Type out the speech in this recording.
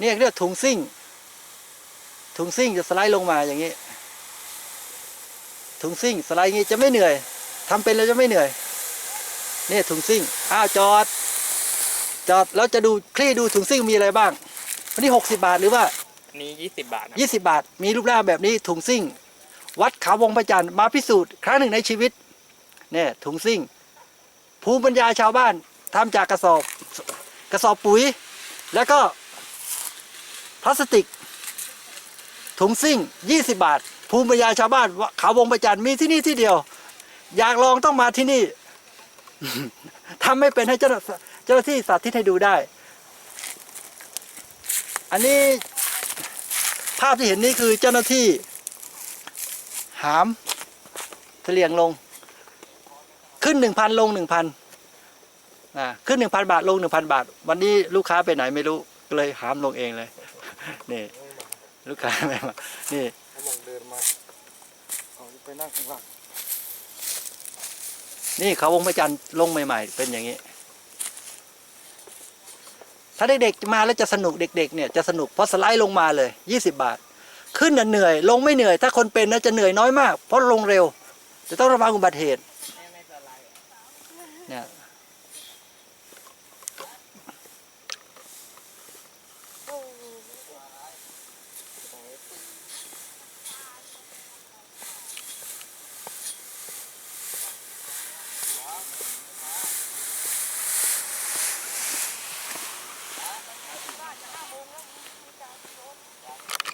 เนี่ยเรียกถุงซิ่ง ถุงซิ่งจะสไลด์ลงมาอย่างนี้ ถุงซิ่งสไลด์อย่างนี้จะไม่เหนื่อยทำเป็นแล้วจะไม่เหนื่อย นี่ถุงซิ่ง อ้าวจอด จอดแล้วจะดูคลี่ดูถุงซิ่งมีอะไรบ้าง วันนี้หกสิบาทหรือว่าอันนี้ยี่สิบบาทครับยี่สิบาท มีรูปร่างแบบนี้ถุงซิ่ง วัดเขาวงพระจันทร์มาพิสูจน์ครั้งหนึ่งในชีวิต เนี่ยถุงซิ่ง ภูมิปัญญาชาวบ้านทำจากกระสอบ กระสอบปุ๋ย แล้วก็ พลาสติก ถุงซิ่ง 20 บาท ภูมิปัญญาชาวบ้านเขาวงประจันมีที่นี่ที่เดียว อยากลองต้องมาที่นี่ทำไม่เป็นให้เจ้าเจ้าหน้าที่สาธิตให้ดูได้ อันนี้ภาพที่เห็นนี่คือเจ้าหน้าที่ หามเฉลียงลง ขึ้นหนึ่งพันลงหนึ่งพันอ่าขึ้นหนึ่งพันบาทลงหนึ่งพันบาท วันนี้ลูกค้าไปไหนไม่รู้เลยหามลงเองเลย นี่ ลูกค้าไม่มานี่เขาบอกเดินมาเอาไปนั่งข้างล่างนี่เขาวงพระจันทร์ลงใหม่ ๆ เป็นอย่างนี้ ถ้าเด็กๆมาแล้วจะสนุกเด็ก ๆ เนี่ยจะสนุกเพราะสไลด์ลงมาเลย20บาท ขึ้นน่ะเหนื่อย ลงไม่เหนื่อย ถ้าคนเป็นนะจะเหนื่อยน้อยมาก เพราะลงเร็ว จะต้องระวังอุบัติเหตุเนี่ย